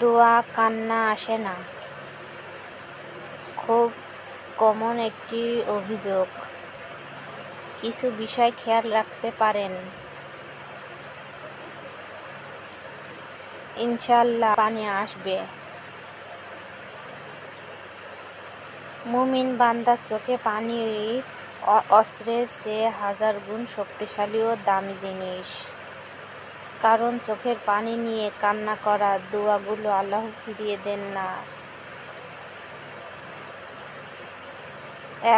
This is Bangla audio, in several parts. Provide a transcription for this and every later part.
দোয়া, কান্না আসে না। খুব কমন একটি অভিযোগ। কিছু বিষয় খেয়াল রাখতে পারেন। ইনশাল্লাহ পানি আসবে। মুমিন বান্দার চোখে পানি অস্ত্রের চেয়ে হাজার গুণ শক্তিশালী ও দামি জিনিস। কারণ চোখের পানি নিয়ে কান্না করা, দোয়াগুলো আল্লাহ ফিরিয়ে দেন না।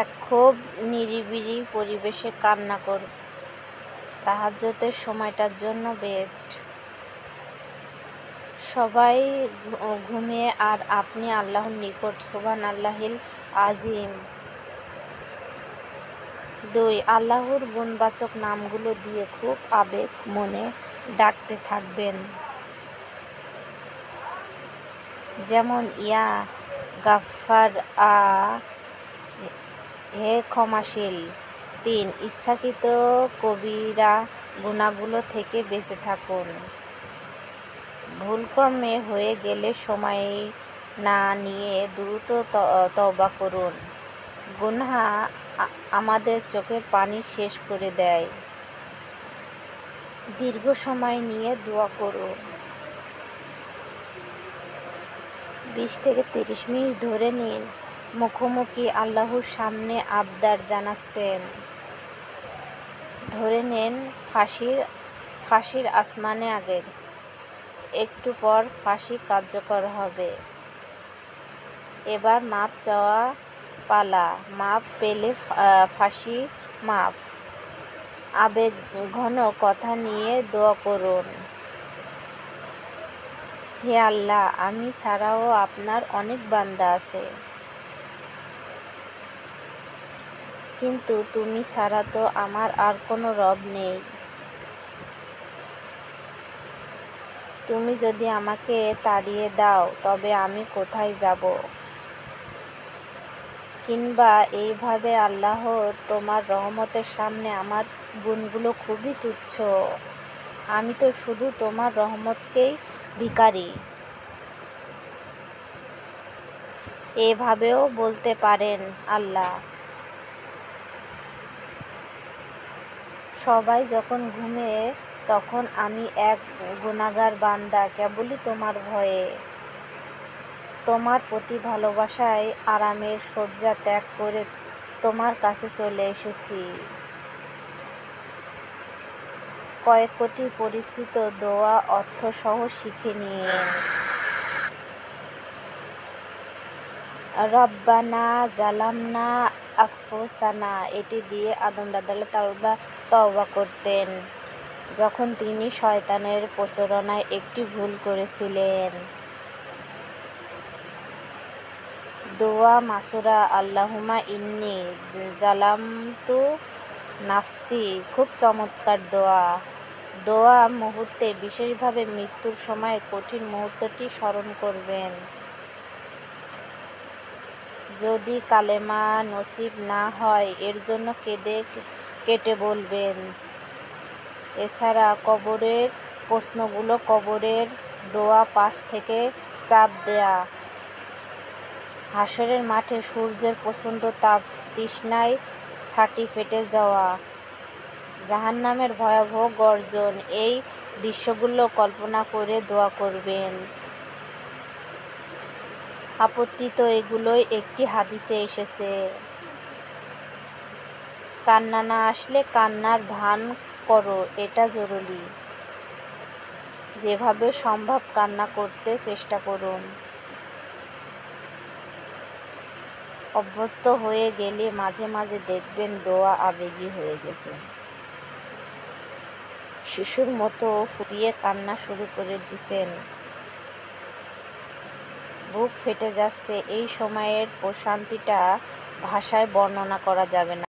এক খুব নিরিবিলি পরিবেশে কান্না কর তাহাজ্জতের সময়টার জন্য বেস্ট সবাই ঘুমিয়ে আর আপনি আল্লাহর নিকট সোবান আল্লাহিল আজিম। দুই, আল্লাহর গুণবাচক নামগুলো দিয়ে খুব আবেগ, মনে ডাকতে থাকবেন। যেমন, ইয়া গাফার আ, হে ক্ষমাশীল, তিন, ইচ্ছাকৃত কবিরা গুণাগুলো থেকে বেঁচে থাকুন। ভুলক্রমে হয়ে গেলে সময় না নিয়ে দ্রুত ত- তওবা করুন। গুনহা আমাদের চোখের পানি শেষ করে দেয়। দীর্ঘ সময় নিয়ে দোয়া করুন বিশ থেকে তিরিশ মিনিট ধরে নিন। মুখোমুখি আল্লাহর সামনে আবদার জানাচ্ছেন। ধরে নেন ফাঁসির ফাঁসির আসমানে আগের। একটু পর ফাঁসি কার্যকর হবে। এবার মাপ চাওয়া পালা। মাপ পেলে ফাঁসি মাপ আবেগ ঘন কথা নিয়ে দোয়া করুন। হে আল্লাহ, আমি ছাড়াও আপনার অনেক বান্দা আছে। কিন্তু তুমি ছাড়া তো আমার আর কোনো রব নেই। তুমি যদি আমাকে তাড়িয়ে দাও, তবে আমি কোথায় যাব? কিংবা এইভাবে আল্লাহ তোমার রহমতের সামনে আমার গুণগুলো খুবই তুচ্ছ। আমি তো শুধু তোমার রহমতকেই ভিখারি। এভাবেও বলতে পারেন আল্লাহ। সবাই যখন ঘুমে, তখন আমি এক গুণাগার বান্দা, কেবলই তোমার ভয়ে। তোমার প্রতি ভালোবাসায় আরামের শয্যা ত্যাগ করে তোমার কাছে চলে এসেছি। কয়েক কোটি পরিচিত দোয়া, অর্থসহ শিখে নিয়ে। রব্বানা জালামনা আফসানা, এটি দিয়ে আদম দাদাল্লাহ তাওবা, তওবা করতেন, যখন তিনি শয়তানের প্রচারণায় একটি ভুল করেছিলেন। দোয়া মাসুরা আল্লাহুমা ইন্নি জালামতু নাফসি। খুব চমৎকার দোয়া। দোয়া মুহূর্তে, বিশেষভাবে মৃত্যুর সময় কঠিন মুহূর্তটি স্মরণ করবেন। যদি কালেমা নসিব না হয়, এর জন্য কেঁদে, কেটে বলবেন। এছাড়া কবরের প্রশ্নগুলো কবরের দোয়া পাশ থেকে চাপ দেয়া। হাসরের মাঠে সূর্যের প্রচণ্ড তাপ, তৃষ্ণায় ছাটি ফেটে যাওয়া, জাহান্নামের ভয়াবহ গর্জন, এই দৃশ্যগুলো কল্পনা করে দোয়া করবেন। আপত্তিত এগুলোই একটি হাদিসে এসেছে। কান্না না আসলে কান্নার ভান করো, এটা জরুরি। যেভাবে সম্ভব কান্না করতে চেষ্টা করুন। অভ্যস্ত হয়ে গেলে মাঝে মাঝে দেখবেন দোয়া আবেগী হয়ে গেছে। শিশুর মতো ফুপিয়ে কান্না শুরু করে দিছেন। বুক ফেটে যাচ্ছে, এই সময়ের প্রশান্তিটা ভাষায় বর্ণনা করা যাবে না।